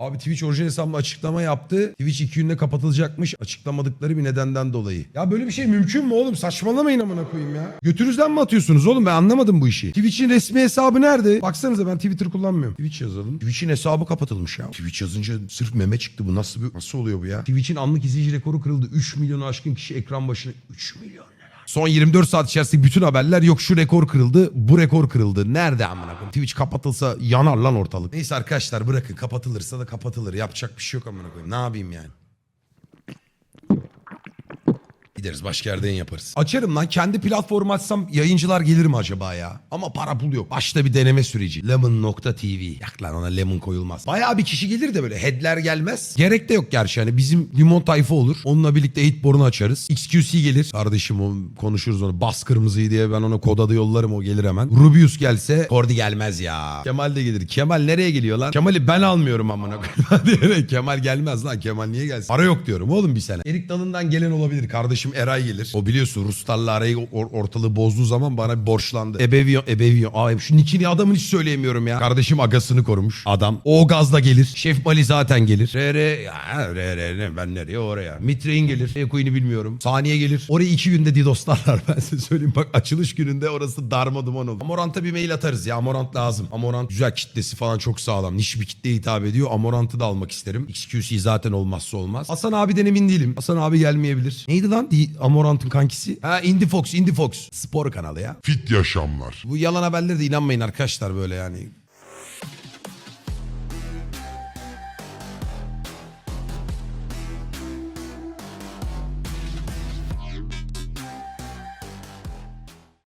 Abi Twitch orijinal hesabımla açıklama yaptı. Twitch iki günde kapatılacakmış açıklamadıkları bir nedenden dolayı. Ya böyle bir şey mümkün mü oğlum? Saçmalamayın amına koyayım ya. Götünüzden mi atıyorsunuz oğlum? Ben anlamadım bu işi. Twitch'in resmi hesabı nerede? Baksanıza ben Twitter kullanmıyorum. Twitch yazalım. Twitch'in hesabı kapatılmış ya. Twitch yazınca sırf meme çıktı bu. Nasıl bir, nasıl oluyor bu ya? Twitch'in anlık izleyici rekoru kırıldı. 3 milyonu aşkın kişi ekran başına. 3 milyon? Son 24 saat içerisinde bütün haberler yok şu rekor kırıldı, bu rekor kırıldı. Nerede amına koyayım? Twitch kapatılsa yanar lan ortalık. Neyse arkadaşlar bırakın kapatılırsa da kapatılır. Yapacak bir şey yok amına koyayım. Ne yapayım yani? Gideriz başka yerden yaparız. Açarım lan kendi platformu açsam yayıncılar gelir mi acaba ya? Ama para pul yok. Başta bir deneme süreci. Lemon.tv. Yak lan ona lemon koyulmaz. Bayağı bir kişi gelir de böyle headler gelmez. Gerek de yok gerçi hani bizim limon tayfa olur. Onunla birlikte hitborunu açarız. XQC gelir. Kardeşim o konuşuruz onu. Bas kırmızıyı diye ben ona kod adı yollarım o gelir hemen. Rubius gelse Kordi gelmez ya. Kemal de gelir. Kemal nereye geliyor lan? Kemal'i ben almıyorum amına koyayım. Kemal gelmez lan. Kemal niye gelsin? Para yok diyorum oğlum bir sene. Erik Dalından gelen olabilir. Kardeşim Eray gelir. O biliyorsun Ruslarla arayı or- ortalığı bozduğu zaman bana bir borçlandı. Ebevyon, ebevyon. Ay şu nikini adamın hiç söyleyemiyorum ya. Kardeşim agasını korumuş. Adam. O gazda gelir. Şef Mali zaten gelir. Re. Ya, re ne ben nereye oraya. Mitrein gelir. Ekoyunu bilmiyorum. Saniye gelir. Orayı iki günde didoslarlar ben size söyleyeyim. Bak açılış gününde orası darma duman olur. Amorant'a bir mail atarız ya. Amorant lazım. Amorant güzel kitlesi falan çok sağlam. Niş bir kitleye hitap ediyor. Amorant'ı da almak isterim. XQC zaten olmazsa olmaz. Hasan abiden emin değilim. Hasan abi gelmeyebilir. Neydi lan? Amorant'ın kankisi. Ha Indie Fox, Indie Fox. Spor kanalı ya. Fit yaşamlar. Bu yalan haberlere de inanmayın arkadaşlar böyle yani.